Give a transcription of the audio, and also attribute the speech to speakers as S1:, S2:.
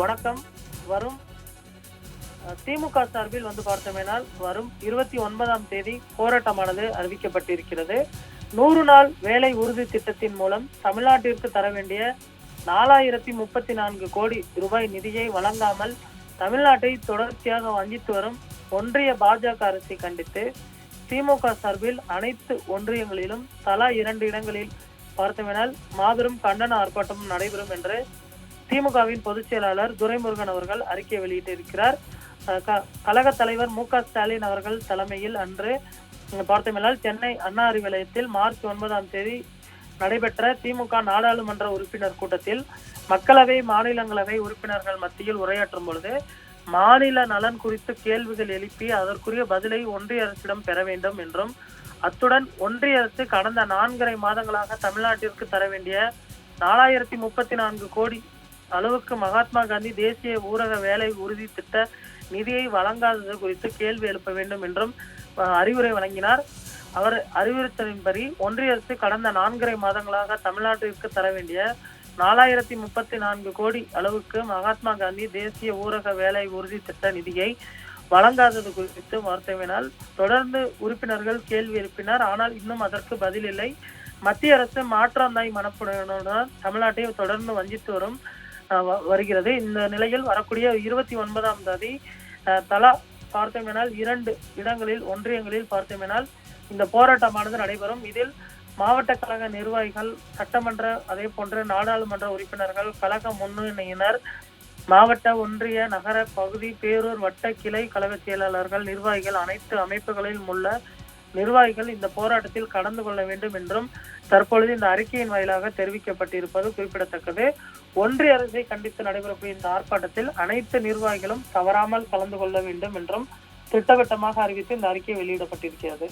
S1: வணக்கம். வரும் திமுக சார்பில் வந்து பார்த்தோமேனால் வரும் இருபத்தி ஒன்பதாம் தேதி போராட்டமானது அறிவிக்கப்பட்டிருக்கிறது. நூறு நாள் வேலை உறுதி திட்டத்தின் மூலம் தமிழ்நாட்டிற்கு தர வேண்டிய நாலாயிரத்தி முப்பத்தி நான்கு கோடி ரூபாய் நிதியை வழங்காமல் தமிழ்நாட்டை தொடர்ச்சியாக வஞ்சித்து வரும் ஒன்றிய பாஜக அரசை கண்டித்து திமுக சார்பில் அனைத்து ஒன்றியங்களிலும் தலா இரண்டு இடங்களில் பார்த்தோமேனால் மாபெரும் கண்டன ஆர்ப்பாட்டம் நடைபெறும் என்று திமுகவின் பொதுச் செயலாளர் துரைமுருகன் அவர்கள் அறிக்கை வெளியிட்டிருக்கிறார். க- கழக தலைவர் மு க ஸ்டாலின் அவர்கள் தலைமையில் அன்று பார்த்தமில்லால் சென்னை அண்ணா அறிவிலயத்தில் மார்ச் ஒன்பதாம் தேதி நடைபெற்ற திமுக நாடாளுமன்ற உறுப்பினர் கூட்டத்தில் மக்களவை மாநிலங்களவை உறுப்பினர்கள் மத்தியில் உரையாற்றும் பொழுது மாநில நலன் குறித்து கேள்விகள் எழுப்பி அதற்குரிய பதிலை ஒன்றிய அரசிடம் பெற வேண்டும் என்றும் அத்துடன் ஒன்றிய அரசு கடந்த நான்கரை மாதங்களாக தமிழ்நாட்டிற்கு தர வேண்டிய நாலாயிரத்தி முப்பத்தி நான்கு கோடி அளவுக்கு மகாத்மா காந்தி தேசிய ஊரக வேலை உறுதி திட்ட நிதியை வழங்காதது குறித்து கேள்வி எழுப்ப வேண்டும் என்றும் அறிவுரை வழங்கினார். அவர் அறிவுறுத்தலின்படி ஒன்றிய அரசு கடந்த நான்கரை மாதங்களாக தமிழ்நாட்டிற்கு தர வேண்டிய நாலாயிரத்தி முப்பத்தி நான்கு கோடி அளவுக்கு மகாத்மா காந்தி தேசிய ஊரக வேலை உறுதி திட்ட நிதியை வழங்காதது குறித்து மறுத்தவினால் தொடர்ந்து உறுப்பினர்கள் கேள்வி எழுப்பினர். ஆனால் இன்னும் அதற்கு பதில் இல்லை. மத்திய அரசு மாற்றாந்தாய் மனப்புடனுடன் தமிழ்நாட்டை தொடர்ந்து வஞ்சித்து வரும் வருகிறது. இந்த நிலையில் வரக்கூடிய இருபத்தி ஒன்பதாம் தேதி தலா பார்த்தோமெனால் இரண்டு இடங்களில் ஒன்றியங்களில் பார்த்தோமெனால் இந்த போராட்டமானது நடைபெறும். இதில் மாவட்ட கழக நிர்வாகிகள் சட்டமன்ற அதே போன்று நாடாளுமன்ற உறுப்பினர்கள் கழக முன்னணியினர் மாவட்ட ஒன்றிய நகர பகுதி பேரூர் வட்ட கிளை கழக செயலாளர்கள் நிர்வாகிகள் அனைத்து அமைப்புகளிலும் உள்ள நிர்வாகிகள் இந்த போராட்டத்தில் கலந்து கொள்ள வேண்டும் என்றும் தற்பொழுது இந்த அறிக்கையின் வாயிலாக தெரிவிக்கப்பட்டிருப்பது குறிப்பிடத்தக்கது. ஒன்றிய அரசை கண்டித்து நடைபெறக்கூடிய இந்த ஆர்ப்பாட்டத்தில் அனைத்து நிர்வாகிகளும் தவறாமல் கலந்து கொள்ள வேண்டும் என்றும் திட்டவட்டமாக அறிவித்து இந்த அறிக்கை வெளியிடப்பட்டிருக்கிறது.